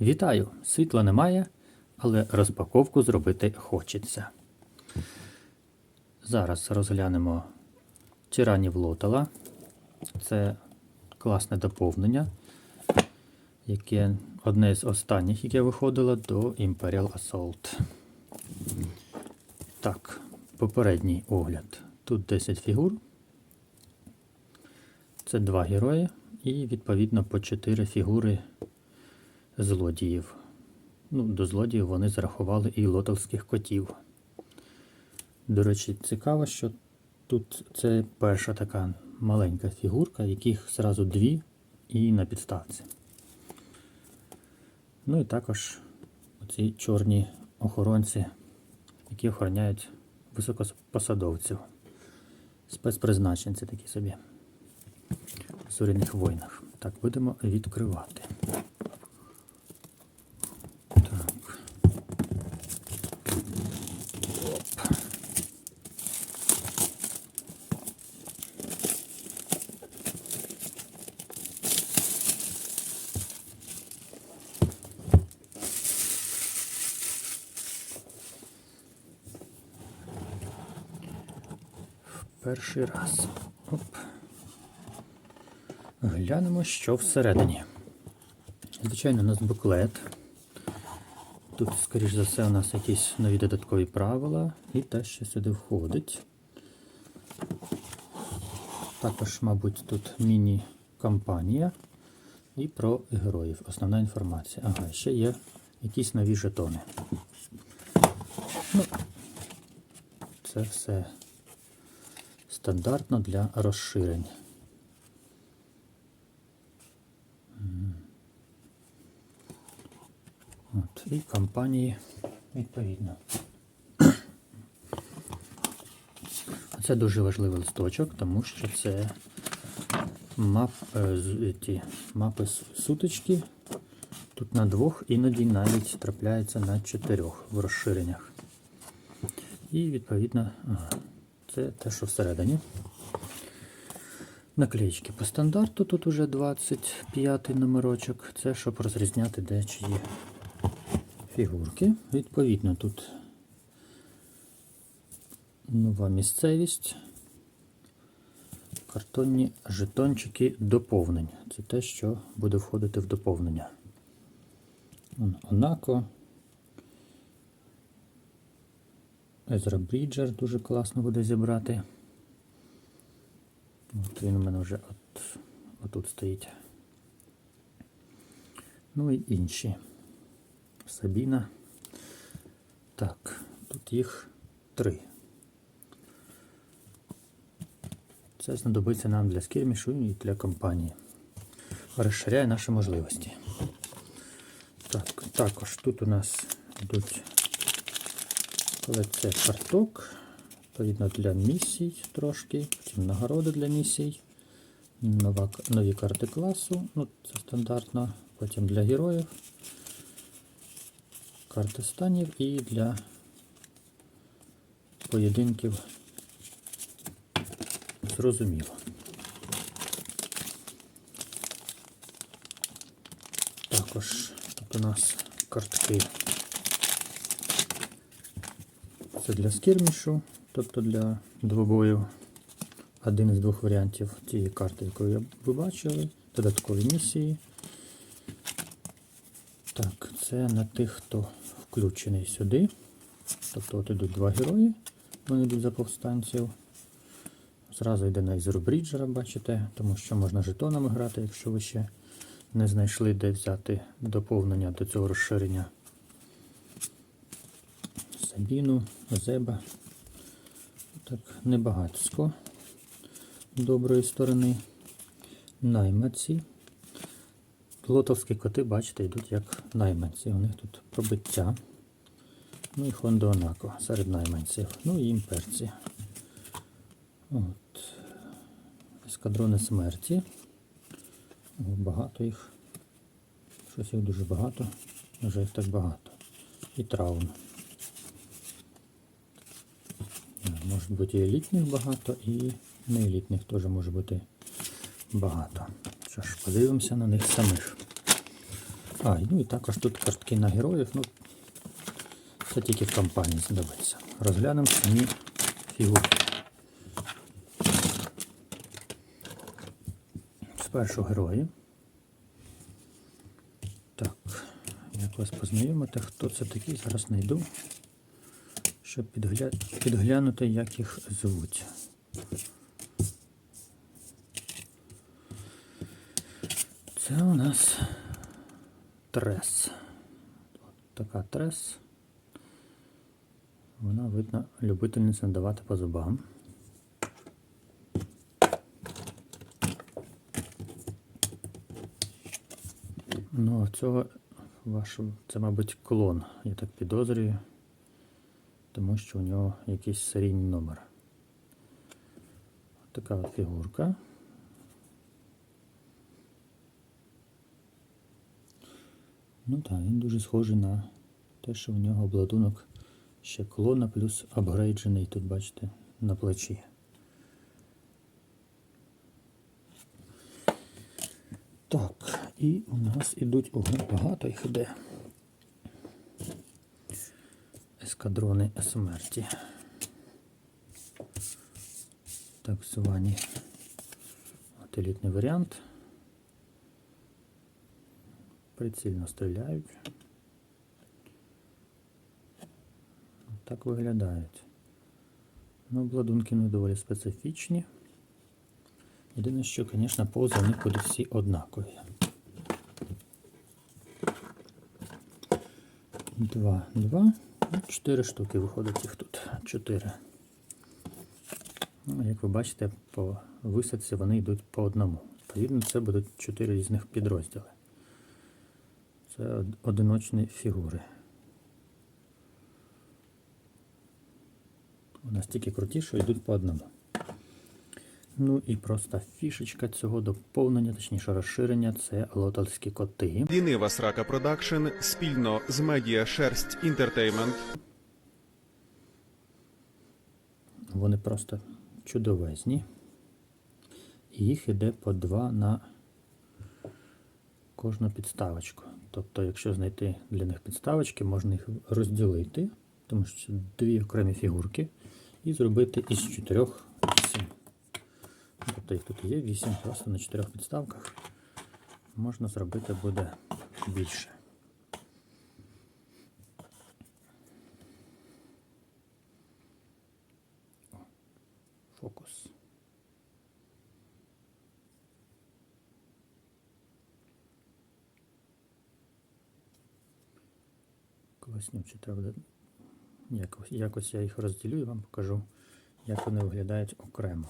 Вітаю! Світла немає, але розпаковку зробити хочеться. Зараз розглянемо тиранів Лотала. Це класне доповнення, яке одне з останніх, яке виходило до Imperial Assault. Так, попередній огляд. Тут 10 фігур. Це два герої і відповідно по 4 фігури злодіїв. Ну, до злодіїв вони зарахували і лотовських котів. До речі, цікаво, що тут це перша така маленька фігурка, яких зразу дві і на підставці. Ну і також оці чорні охоронці, які охороняють високопосадовців. Спецпризначенці такі собі. В зоряних войнах. Так, будемо відкривати. Так. Оп. Перший раз. Оп. Глянемо, що всередині. Звичайно, у нас буклет. Тут, скоріш за все, у нас якісь нові додаткові правила і те, що сюди входить. Також, мабуть, тут міні-кампанія і про героїв. Основна інформація. Ага, ще є якісь нові жетони. Ну, це все стандартно для розширень. От, і компанії відповідно. Це дуже важливий листочок, тому що це мап, е, ті, мапи сутички. Тут на двох, іноді навіть трапляється на чотирьох в розширеннях. І відповідно, це те, що всередині. Наклеїчки по стандарту, тут уже 25 номерочок. Це щоб розрізняти де фігурки. Відповідно, тут нова місцевість. Картонні жетончики доповнень. Це те, що буде входити в доповнення. Онако. Езра Бріджер дуже класно буде зібрати. От він у мене вже от, отут стоїть. Ну і інші. Сабіна. Так, тут їх три. Це знадобиться нам для скірмішу і для компанії. Розширяє наші можливості. Так, також тут у нас йдуть колекція карток. Відповідно для місій трошки, потім нагороди для місій, нова, нові карти класу, ну це стандартно, потім для героїв, карти станів і для поєдинків. Зрозуміло. Також тут у нас картки. Це для скірмішу, тобто для двобою. Один із двох варіантів тієї карти, яку ви бачили. Додаткові місії. Так, це на тих, хто включений сюди. Тобто от ідуть два герої, вони йдуть за повстанців. Зразу йде на Ізеру Бріджера, бачите, тому що можна жетонами грати, якщо ви ще не знайшли, де взяти доповнення до цього розширення. Сабіну, Зеба. Так, небагацько доброї сторони. Найманці. Лотовські коти, бачите, йдуть як найманці. У них тут пробиття. Ну і Хондонако серед найманців. Ну і імперці. От. Ескадрони смерті. О, багато їх. Щось їх дуже багато. Вже їх так багато. І траун. Може бути і елітних багато, і неелітних теж може бути багато. Що ж, подивимося на них самих. А, ну і також тут картки на героїв. Ну, це тільки в кампанії знадобиться. Розглянемо самі фігурки. Спершу герої. Так, як вас познайомити, хто це такий, зараз знайду, щоб підгля... підглянути, як їх звуть. Це у нас трес. От така трес. Вона, видно, любительниця надавати по зубам. Ну, а цього вашого, це, мабуть, клон, я так підозрюю, тому що у нього якийсь серійний номер. Така от фігурка. Ну так, він дуже схожий на те, що в нього обладунок ще клона плюс апгрейджений, тут бачите, на плечі. Так, і у нас ідуть ого, багато їх іде. Ескадрони смерті. Так звані от елітний варіант. Прицільно стріляють. Так виглядають. Ну, обладунки не доволі специфічні. Єдине, що, звісно, пози вони будуть всі однакові. Два, два. Ну, Чотири штуки виходить їх тут. 4. Ну, як ви бачите, по висадці вони йдуть по одному. Відповідно, це будуть 4 різних підрозділи. Це одиночні фігури. У нас тільки круті, що йдуть по одному. Ну і просто фішечка цього доповнення, точніше розширення, це лотовські коти. Лінива Срака Продакшн спільно з медіа Шерсть Інтертеймент Вони просто чудовезні. І їх іде по два на кожну підставочку. Тобто, якщо знайти для них підставочки, можна їх розділити, тому що це дві окремі фігурки, і зробити із чотирьох. Тобто їх тут є вісім, просто на чотирьох підставках можна зробити буде більше. Фокус. Класнючі треба. Якось, якось я їх розділю і вам покажу, як вони виглядають окремо.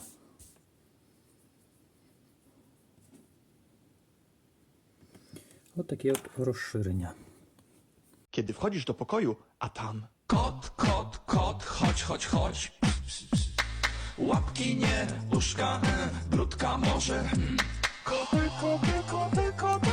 O takie od rozszyrenia. Kiedy wchodzisz do pokoju, a tam... Kot, kot, kot, chodź, chodź, chodź. Łapki nie, uszka, brudka może. Hmm. Koty, koty, koty, koty.